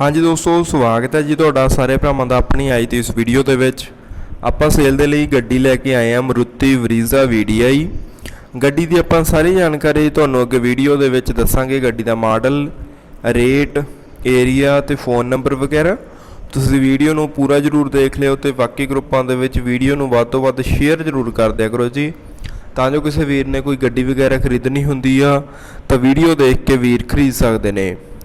ਹਾਂਜੀ ਦੋਸਤੋ, ਸਵਾਗਤ ਹੈ ਜੀ ਤੁਹਾਡਾ ਸਾਰੇ ਭਰਾਵਾਂ ਦਾ ਆਪਣੀ ਆਈ ਤੇ ਇਸ ਵੀਡੀਓ ਦੇ ਵਿੱਚ। ਆਪਾਂ ਸੇਲ ਦੇ ਲਈ ਗੱਡੀ ਲੈ ਕੇ ਆਏ ਹਾਂ ਮਰੂਤੀ ਵਰੀਜ਼ਾ VDI ਗੱਡੀ ਦੀ ਆਪਾਂ ਸਾਰੀ ਜਾਣਕਾਰੀ ਤੁਹਾਨੂੰ ਅੱਗੇ ਵੀਡੀਓ ਦੇ ਵਿੱਚ ਦੱਸਾਂਗੇ। ਗੱਡੀ ਦਾ ਮਾਡਲ, ਰੇਟ, ਏਰੀਆ ਤੇ ਫੋਨ ਨੰਬਰ ਵਗੈਰਾ। ਤੁਸੀਂ ਵੀਡੀਓ ਨੂੰ ਪੂਰਾ ਜਰੂਰ ਦੇਖ ਲਿਓ ਤੇ ਬਾਕੀ ਗਰੁੱਪਾਂ ਦੇ ਵਿੱਚ ਵੀਡੀਓ ਨੂੰ ਵੱਧ ਤੋਂ ਵੱਧ ਸ਼ੇਅਰ ਜਰੂਰ ਕਰ ਦਿਆ ਕਰੋ ਜੀ। ਤਾਂ ਜੋ ਕਿਸੇ ਵੀਰ ਨੇ ਕੋਈ ਗੱਡੀ ਵਗੈਰਾ ਖਰੀਦਣੀ ਹੁੰਦੀ ਆ, ਤਾਂ ਵੀਡੀਓ ਦੇਖ ਕੇ ਵੀਰ ਖਰੀਦ ਸਕਦੇ ਨੇ।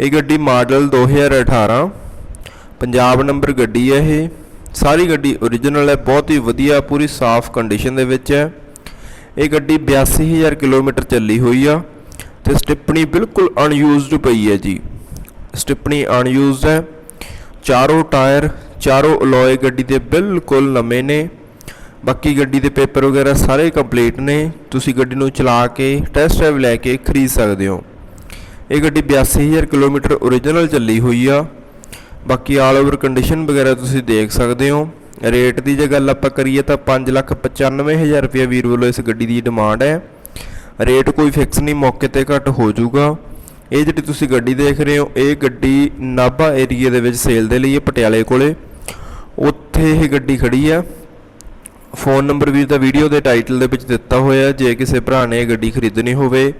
ਇਹ ਗੱਡੀ ਮਾਡਲ 2018 ਪੰਜਾਬ ਨੰਬਰ ਗੱਡੀ ਹੈ ਇਹ। ਸਾਰੀ ਗੱਡੀ ਓਰੀਜਨਲ ਹੈ, ਬਹੁਤ ਹੀ ਵਧੀਆ, ਪੂਰੀ ਸਾਫ਼ ਕੰਡੀਸ਼ਨ ਦੇ ਵਿੱਚ ਹੈ। ਇਹ ਗੱਡੀ 82000 ਕਿਲੋਮੀਟਰ ਚੱਲੀ ਹੋਈ ਆ ਤੇ ਸਟਿੱਪਣੀ ਬਿਲਕੁਲ ਅਨਯੂਜ਼ਡ ਪਈ ਹੈ ਜੀ। ਸਟਿੱਪਣੀ ਅਨਯੂਜ਼ਡ ਹੈ, ਚਾਰੋਂ ਟਾਇਰ, ਚਾਰੋਂ ਅਲੋਏ ਗੱਡੀ ਦੇ ਬਿਲਕੁਲ ਨਵੇਂ ਨੇ। ਬਾਕੀ ਗੱਡੀ ਦੇ ਪੇਪਰ ਵਗੈਰਾ ਸਾਰੇ ਕੰਪਲੀਟ ਨੇ। ਤੁਸੀਂ ਗੱਡੀ ਨੂੰ ਚਲਾ ਕੇ ਟੈਸਟ ਡਰਾਈਵ ਲੈ ਕੇ ਖਰੀਦ ਸਕਦੇ ਹੋ। ਇਹ ਗੱਡੀ 82000 ਕਿਲੋਮੀਟਰ ਓਰੀਜਨਲ ਚੱਲੀ ਹੋਈ ਆ। ਬਾਕੀ ਆਲ ਓਵਰ ਕੰਡੀਸ਼ਨ ਵਗੈਰਾ ਤੁਸੀਂ ਦੇਖ ਸਕਦੇ ਹੋ। ਰੇਟ ਦੀ ਜੇ ਗੱਲ ਆਪਾਂ ਕਰੀਏ ਤਾਂ 595000 ਰੁਪਏ ਵੀਰ ਵੱਲੋਂ ਇਸ ਗੱਡੀ ਦੀ ਡਿਮਾਂਡ ਹੈ। ਰੇਟ ਕੋਈ ਫਿਕਸ ਨਹੀਂ, ਮੌਕੇ ਤੇ ਘੱਟ ਹੋ ਜਾਊਗਾ। ਇਹ ਜਿਹੜੀ ਤੁਸੀਂ ਗੱਡੀ ਦੇਖ ਰਹੇ ਹੋ, ਇਹ ਗੱਡੀ ਨਾਭਾ ਏਰੀਆ ਦੇ ਵਿੱਚ ਸੇਲ ਦੇ ਲਈ ਹੈ, ਪਟਿਆਲੇ ਕੋਲੇ। ਉੱਥੇ ਇਹ ਗੱਡੀ ਖੜੀ ਆ ਫੋਨ ਨੰਬਰ ਵੀ ਤਾਂ ਵੀਡੀਓ ਦੇ ਟਾਈਟਲ ਦੇ ਵਿੱਚ ਦਿੱਤਾ ਹੋਇਆ ਹੈ। ਜੇ ਕਿਸੇ ਭਰਾ ਨੇ ਇਹ ਗੱਡੀ ਖਰੀਦਣੀ ਹੋਵੇ,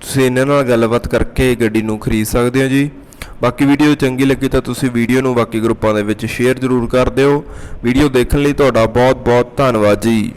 ਤੁਸੀਂ ਇਹਨਾਂ ਨਾਲ ਗੱਲਬਾਤ ਕਰਕੇ ਗੱਡੀ ਨੂੰ ਖਰੀਦ ਸਕਦੇ ਹੋ ਜੀ। ਬਾਕੀ ਵੀਡੀਓ ਚੰਗੀ ਲੱਗੀ ਤਾਂ ਤੁਸੀਂ ਵੀਡੀਓ ਨੂੰ ਬਾਕੀ ਗਰੁੱਪਾਂ ਦੇ ਵਿੱਚ ਸ਼ੇਅਰ ਜ਼ਰੂਰ ਕਰ ਦਿਓ। ਵੀਡੀਓ ਦੇਖਣ ਲਈ ਤੁਹਾਡਾ ਬਹੁਤ ਬਹੁਤ ਧੰਨਵਾਦ ਜੀ।